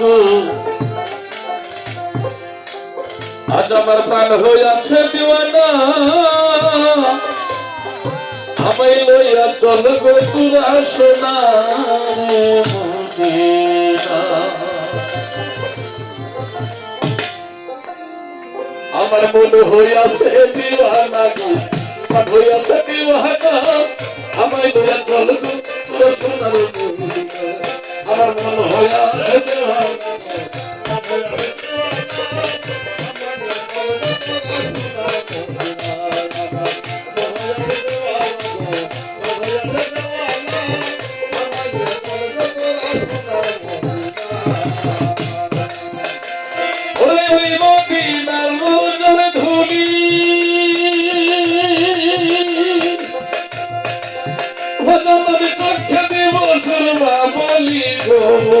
গো। আজ আমার প্রাণ হইয়াছে দিওয়ানা। আমায় লইয়া চল গো তুরা সোনা আমার মন হইয়াছে দিওয়ানা গো। হইয়াছে দিওয়ানা। আমায় লইয়া চল আমার মন হইয়াছে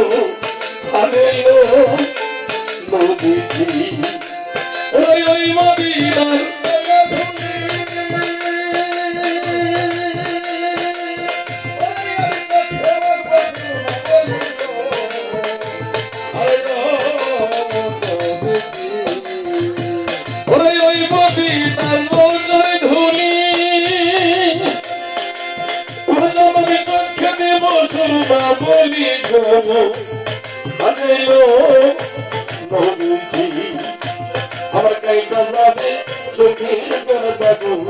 গো আরে চোখে বলি গো আরে লো নদীজি আমার কাইটা যাবে চোখের বাবু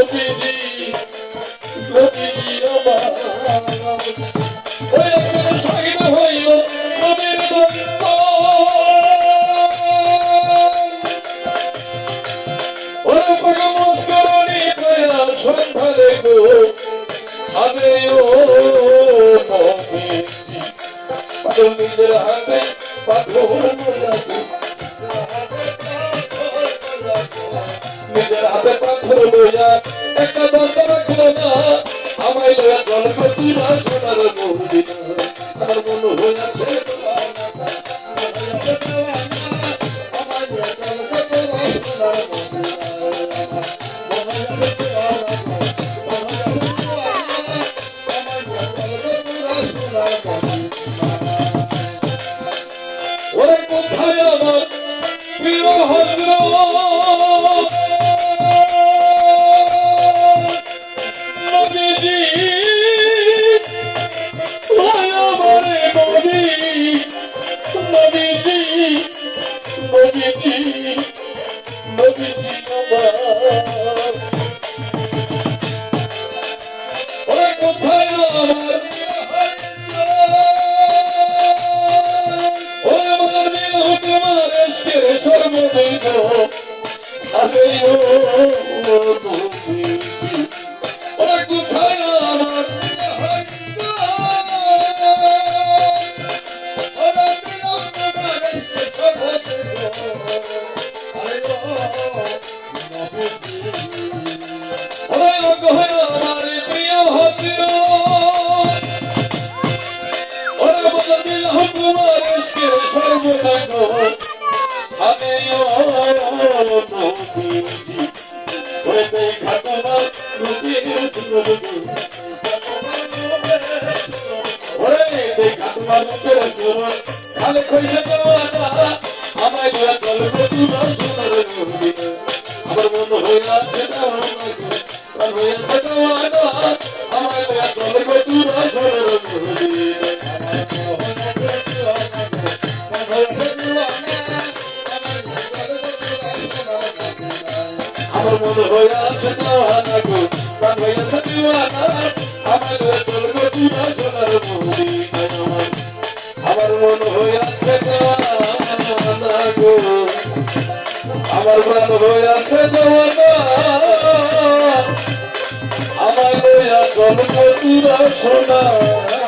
নবীজি নবীজি আমার ওই একদিন শহীদ হইল নবীর দত্ত ওরে পাগা মস্করণী কয়া সন্ধানে গো আবে ও নবীজি পাগল নিজের হাতে পাথর একটা দন্ত রাখল না। ওরে কোথায় আমার? প্রিয় নবীজি নবীজি আমার ওরে আমার ওরে আমাদের মিল হতে মারে শের সর্বদিন খালে দেওয়ানা আমায় চল চলবে তুরা সোনার মদিনা আমার দেওয়ানা গো প্রাণ হইয়াছে দেওয়ানা আমায় লইয়া চলবে তুরা সোনার আমার মন হইয়াছে দেওয়ানা গো প্রাণ আমার আমার মন দেওয়ানা গো আমার প্রাণ হইয়াছে দেওয়ানা সোনার